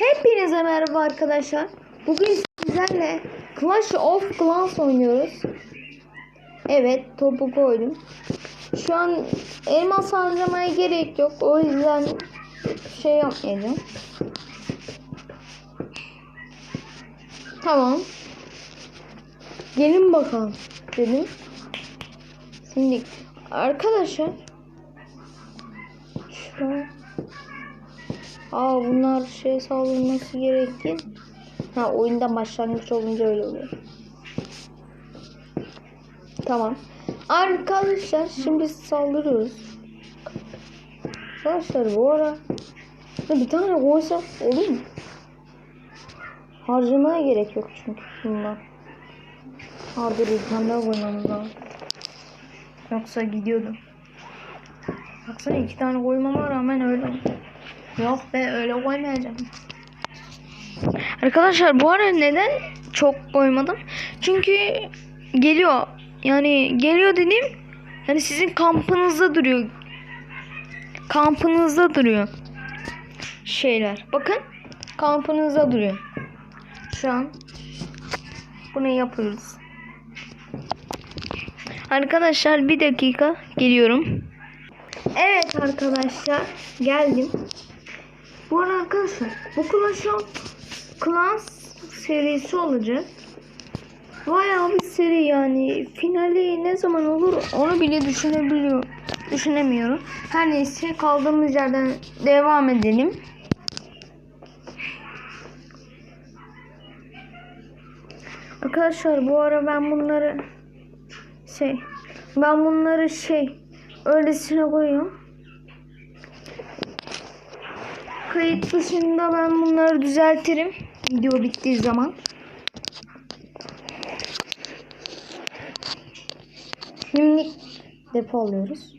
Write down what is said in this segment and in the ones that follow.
Hepinize merhaba arkadaşlar. Bugün sizlerle Clash of Clans oynuyoruz. Evet topu koydum. Şu an elmas harcamaya gerek yok. O yüzden şey yapmayacağım. Tamam. Gelin bakalım dedim. Şimdi arkadaşlar şu an Aa bunlar şey saldırması gerekti. Ha oyundan başlangıç olunca öyle oluyor. Tamam. Arkadaşlar şimdi saldırıyoruz. Arkadaşlar bu ara bir tane koysa olur mu? Harcamaya gerek yok çünkü bundan. Tane daha koymamız. Yoksa gidiyordum. Baksana iki tane koymama rağmen öyle. Yok be öyle koymayacağım. Arkadaşlar bu ara neden çok koymadım? Çünkü geliyor. Yani geliyor dedim. Yani sizin kampınızda duruyor. Kampınızda duruyor. Şeyler. Bakın. Kampınızda duruyor. Şu an bunu yapıyoruz. Arkadaşlar bir dakika geliyorum. Evet arkadaşlar geldim. Bu arada arkadaşlar bu Clash of Clans serisi olacak. Bayağı bir seri yani finali ne zaman olur onu bile düşünebiliyor düşünemiyorum. Her neyse kaldığımız yerden devam edelim. Arkadaşlar bu ara ben bunları şey ben bunları şey öylesine koyuyorum. Kayıt dışında ben bunları düzeltirim. Video bittiği zaman. Şimdi depo alıyoruz.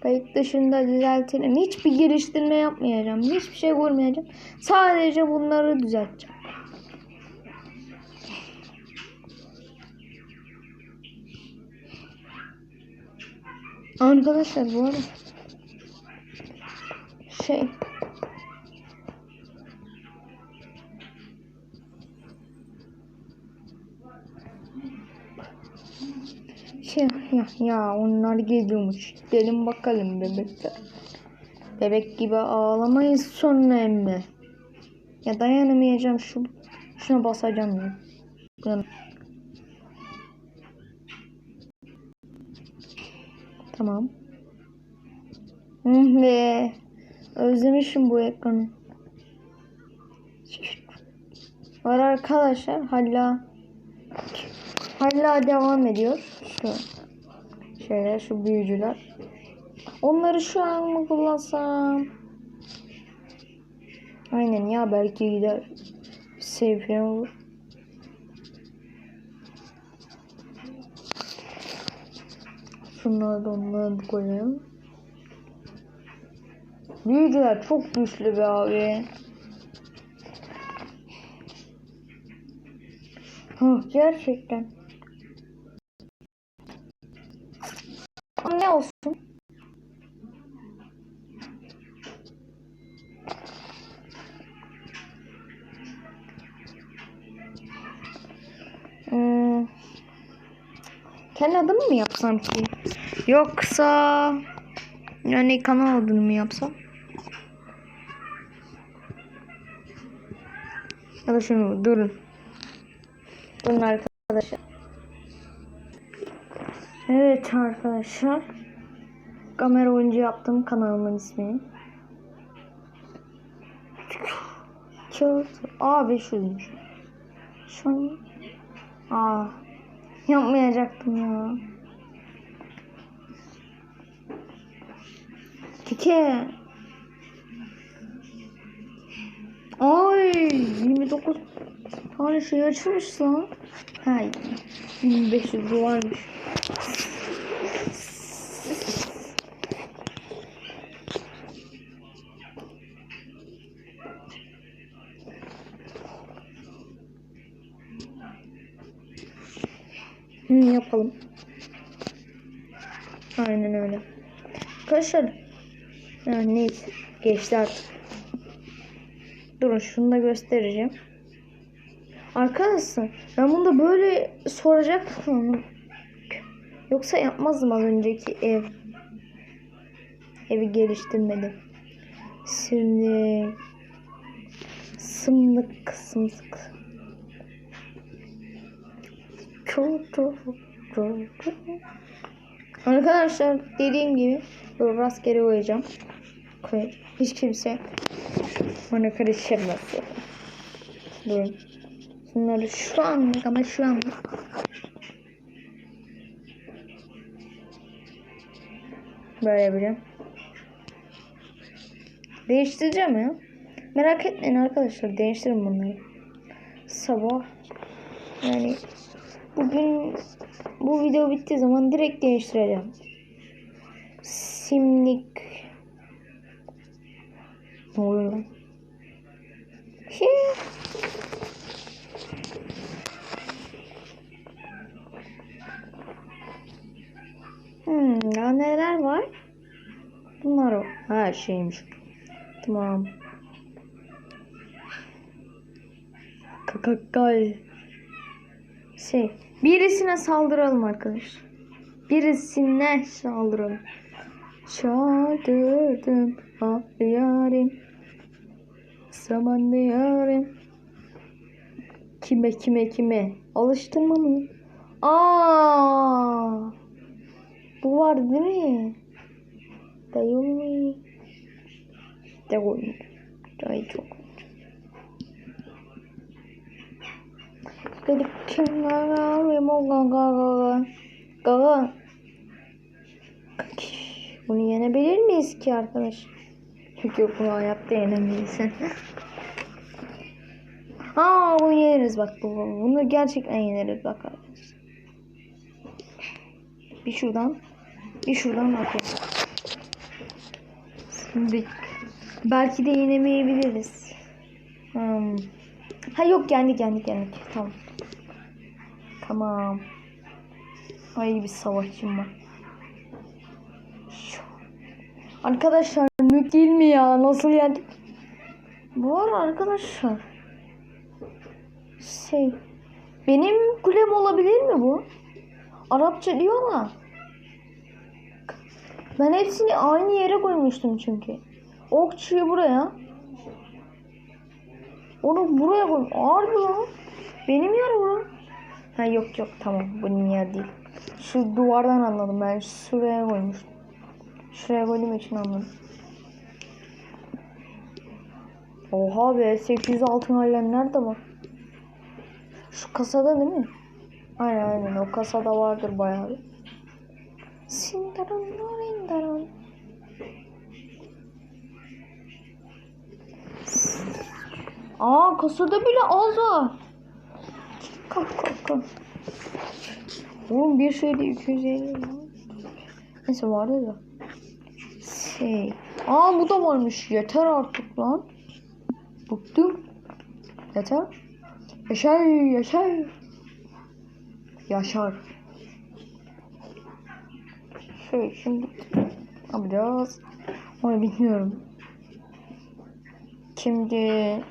Kayıt dışında düzeltirim. Hiçbir giriştirme yapmayacağım. Hiçbir şey vurmayacağım. Sadece bunları düzelteceğim. Arkadaşlar bu arada şey şey ya, ya onlar geliyormuş. Gelin bakalım bebekler. Bebek gibi ağlamayın sonra emme. Ya dayanamayacağım şu şuna basacağım ya. Tamam. Be. Özlemişim bu ekranı. Var arkadaşlar hala hala devam ediyor. Şu şeyler şu büyücüler. Onları şu an mı kullansam? Aynen ya belki gider. Save olur. Şunları da onları koyalım. Büyücüler çok güçlü be abi. Hı, gerçekten. Ne olsun? Hmm. Kendi adımı mı yapsam ki? Yoksa yani kanal adını mı yapsam? Ya da şunu durun. Durun arkadaşlar. Evet arkadaşlar. Kamera oyuncu yaptım kanalımın ismini. Kağıt A500'müş. Şu an... Aa, yapmayacaktım ya. Tike. Ay 29 tane şey açmış lan. Ha 1500 dolarmış. Hı, yapalım. Aynen öyle. Arkadaşlar yani neyse geçti artık. Durun şunu da göstereceğim. Arkadaşlar ben bunu da böyle soracaktım. Yoksa yapmazdım az önceki ev. Evi geliştirmedim. Şimdi sımlık sımlık. Çok çok çok çok. Arkadaşlar dediğim gibi böyle rastgele koyacağım. Koy. Hiç kimse bana karışamaz. Durun. Bunları şu anlık ama şu anlık. Böyle yapacağım. Değiştireceğim ya. Merak etmeyin arkadaşlar. Değiştirin bunları. Sabah yani bugün bu video bittiği zaman direkt değiştireceğim. Simlik ne oluyor lan? Hmm, ya neler var? Bunlar o. Her şeymiş. Tamam. Kakakay. Şey, birisine saldıralım arkadaşlar. Birisine saldıralım. Çağırdım ah yarim. Zaman yarim. Kime kime kime? Alıştırma mı? Aa! Bu var değil mi? Dayı mı? De oyun. Dayı çok. Gidip kim gaga ve mo gaga gaga. Gaga. Bunu yenebilir miyiz ki arkadaş? Yok bunu hayatta yenemeyiz. Aa bunu yeneriz bak bu. Bunu gerçekten yeneriz bak arkadaşlar. Bir şuradan bir şuradan bakayım. Şimdi belki de yenemeyebiliriz. Hmm. Ha yok yendik yendik yendik. Tamam. Tamam. Ay bir savaşçım var. Arkadaşlar mük değil mi ya? Nasıl yendik? Bu arada arkadaşlar. Şey. Benim kulem olabilir mi bu? Arapça diyor ama. Ben hepsini aynı yere koymuştum çünkü. Okçuyu buraya. Onu buraya koy. Harbi lan. Benim yer bura. Ha yok yok tamam benim yer değil. Şu duvardan anladım ben şuraya koymuştum. Şuraya koyduğum için anladım. Oha be 800 altın halen nerede var? Şu kasada değil mi? Aynen aynen o kasada vardır bayağı bir. Sindaran narindaran. Aa kasada bile az var. Kalk kalk kalk. Oğlum bir şeyde 250 var. Neyse vardı da. Şey. Aa bu da varmış. Yeter artık lan. Bıktım. Yeter. Yaşar yaşar. Yaşar. Şey şimdi yapacağız? Onu bilmiyorum. Şimdi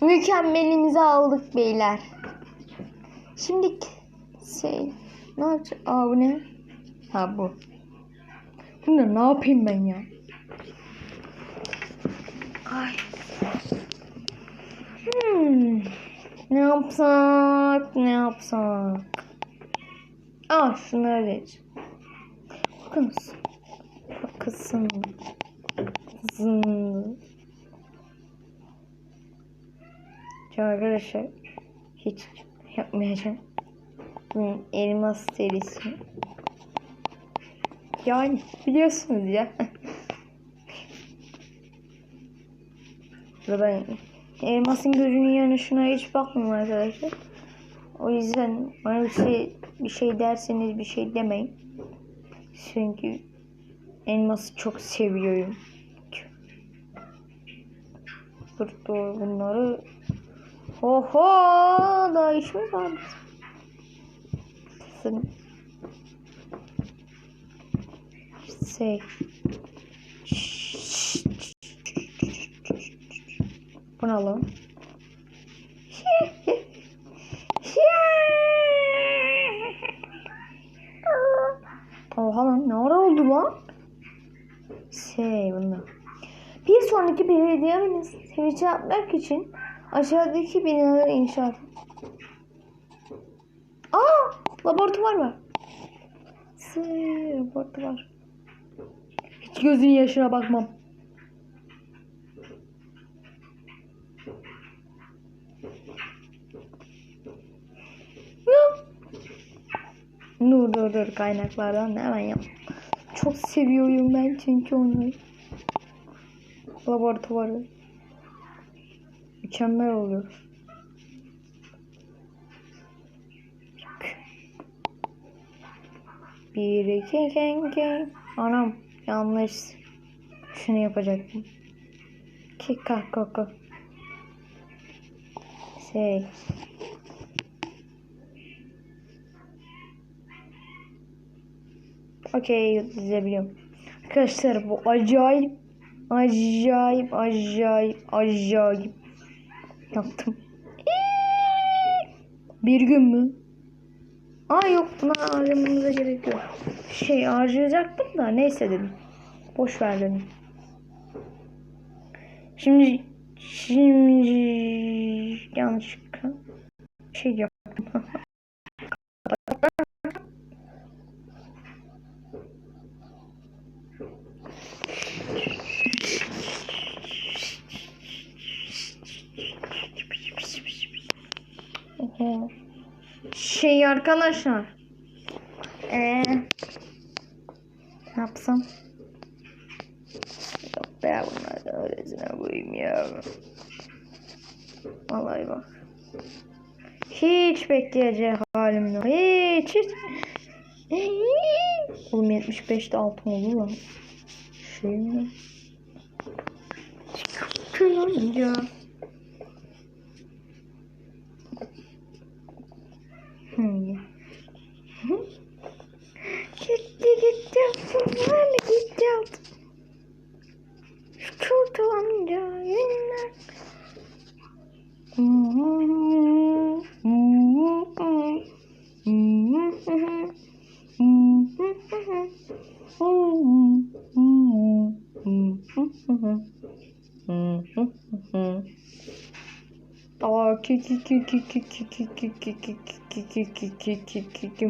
mükemmelimizi aldık beyler. Şimdi şey ne yapacağız? Aa bu ne? Ha bu. Bunu ne yapayım ben ya? Ay. Hmm. Ne yapsak? Ne yapsak? Aa şunları geç. Bakınız. Bakısın. Zın. Arkadaşlar hiç yapmayacağım. Elmas serisi. Yani biliyorsunuz ya. Zaten elmasın gözünün yanı şuna hiç bakmıyorum arkadaşlar. O yüzden bana bir şey bir şey derseniz bir şey demeyin. Çünkü elması çok seviyorum. Dur bunları Oho daha işimiz var. Kısın. Şey. Bu ne? Oha lan ne ara oldu lan? Şey bunda. Bir sonraki belediyemiz sevici yapmak için aşağıdaki binaları inşa edin. Aa! Laboratuvar var. Şey, laboratuvar. Hiç gözün yaşına bakmam. Yok. Dur dur dur kaynaklardan hemen yap. Çok seviyorum ben çünkü onu. Laboratuvarı. Mükemmel oluyor. Bir iki kenke. Anam yanlış. Şunu yapacaktım. Kik kak kaka. Şey. Okey dizebiliyorum. Arkadaşlar bu acayip acayip acayip acayip yaptım. Bir gün mü? Aa yok buna harcamanıza gerek yok. Şey harcayacaktım da neyse dedim. Boş ver dedim. Şimdi şimdi yanlışlıkla şey yaptım. Oho. Şey arkadaşlar. Ee, ne yapsam? Yok be bunlar da öylesine koyayım ya. Vallahi bak. Hiç bekleyecek halim yok. Hiç hiç. Oğlum 75'te altın olur lan. Şey mi? Çıkınca. Hmm. Aa ki ki ki ki ki ki ki ki ki ki ki ki ki ki ki ki ki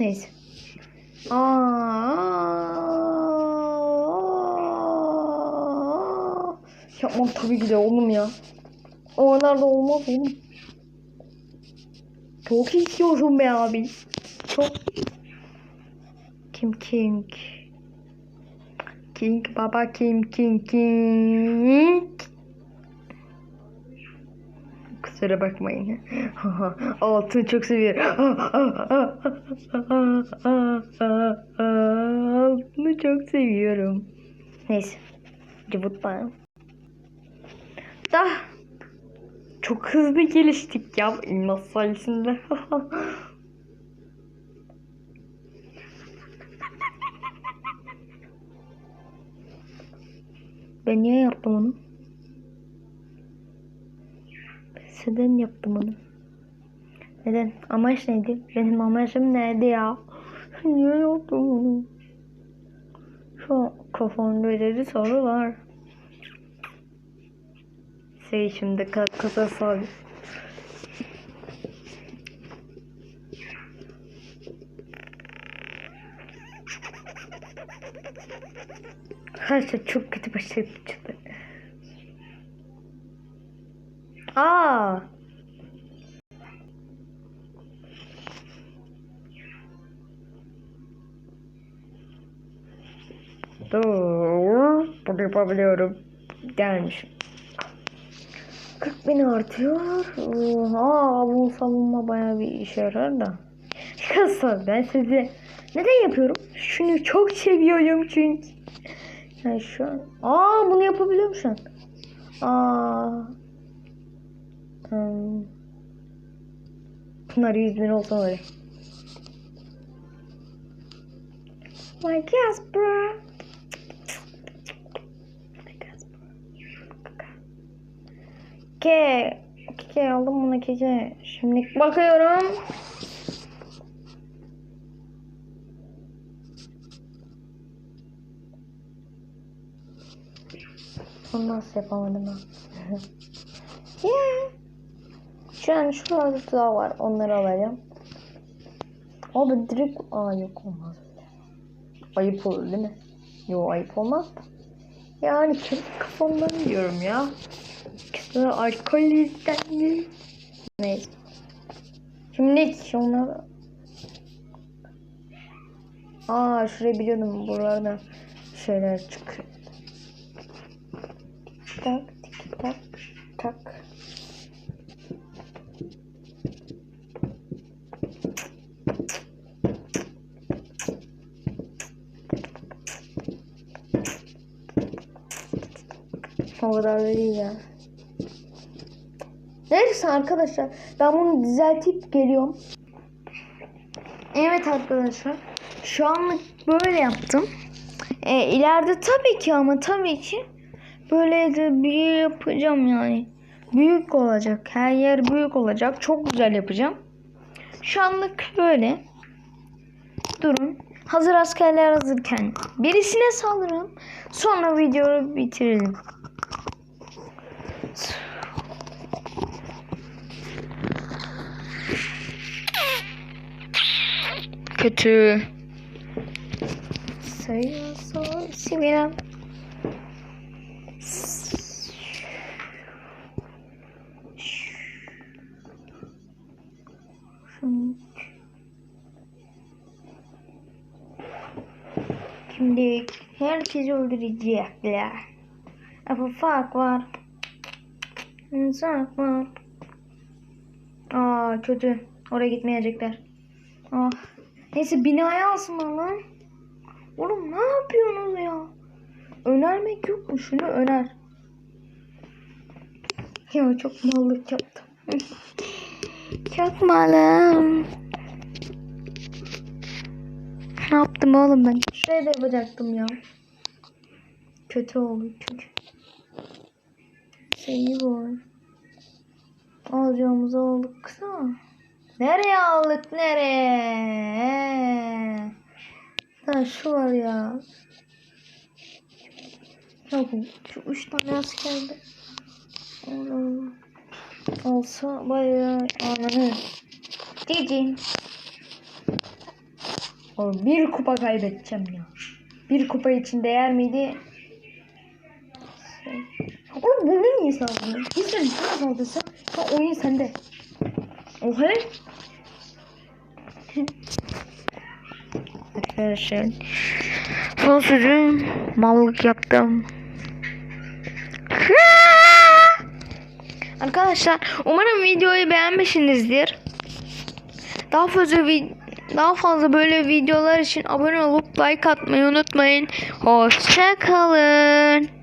Neyse. Yapmam tabii ki de oğlum ya. Oralarda olmaz oğlum. Çok istiyorum be abi. Kim King? King baba Kim King King. Kusura bakmayın. Altını çok seviyorum. Altını çok seviyorum. Neyse. Cıvıtmayalım. Da çok hızlı geliştik ya elmas sayesinde. ben niye yaptım onu? Neden yaptım onu? Neden? Amaç neydi? Benim amacım neydi ya? Niye yaptım onu? Şu an kafamda belirli soru var. Şey şimdi ka- kasa. Şey çok kötü başladı. Aa. Dur. Bunu yapabiliyorum. Gelmişim. 40 bin artıyor. Oha bu savunma baya bir işe yarar da. Kasa ben size neden yapıyorum? Şunu çok seviyorum çünkü. Yani şu an. Aa bunu yapabiliyorum şu an. Aa. Hmm. Bunlar 100 bin olsa öyle. Like yes bro. Ke. Ke aldım bunu gece. Şimdi bakıyorum. Onu nasıl yapamadım ben? yeah. Şu an şurada daha var. Onları alacağım. Abi direkt... Aa yok olmaz. Ayıp olur değil mi? Yok ayıp olmaz. Yani kendi kafamdan diyorum ya. Kısa alkolizden değil. Neyse. Şimdi şunları... Aa şurayı biliyordum. Buralarda şeyler çıkıyor. Tak tik tak tak. O kadar da ya. Neyse arkadaşlar ben bunu düzeltip geliyorum. Evet arkadaşlar şu anlık böyle yaptım. E, ileride tabii ki ama tabii ki böyle de büyük yapacağım yani. Büyük olacak. Her yer büyük olacak. Çok güzel yapacağım. Şu anlık böyle. Durun. Hazır askerler hazırken birisine saldırın. Sonra videoyu bitirelim. Kötü. Sayı sor Şimdi herkesi öldürecekler. Ama fark var. İnsan var. Aa kötü. Oraya gitmeyecekler. Ah. Neyse binaya alsınlar lan. Oğlum ne yapıyorsunuz ya? Önermek yok mu? Şunu öner. Ya çok mallık yaptım. çok malım. Ne yaptım oğlum ben? Şuraya da yapacaktım ya. Kötü oldu çünkü. Şeyi var. Alacağımızı aldık kısa. Nereye aldık nereye? Ha şu var ya. Bu şu üç tane askerde. Onu olsa bayağı ananı. Cici. Oğlum bir kupa kaybedeceğim ya. Bir kupa için değer miydi? Oğlum bunu niye saldırdın? İster sana saldırsa ha, oyun sende. Oha. Arkadaşlar son sözüm mallık yaptım. Arkadaşlar umarım videoyu beğenmişsinizdir. Daha fazla vi- daha fazla böyle videolar için abone olup like atmayı unutmayın. Hoşça kalın.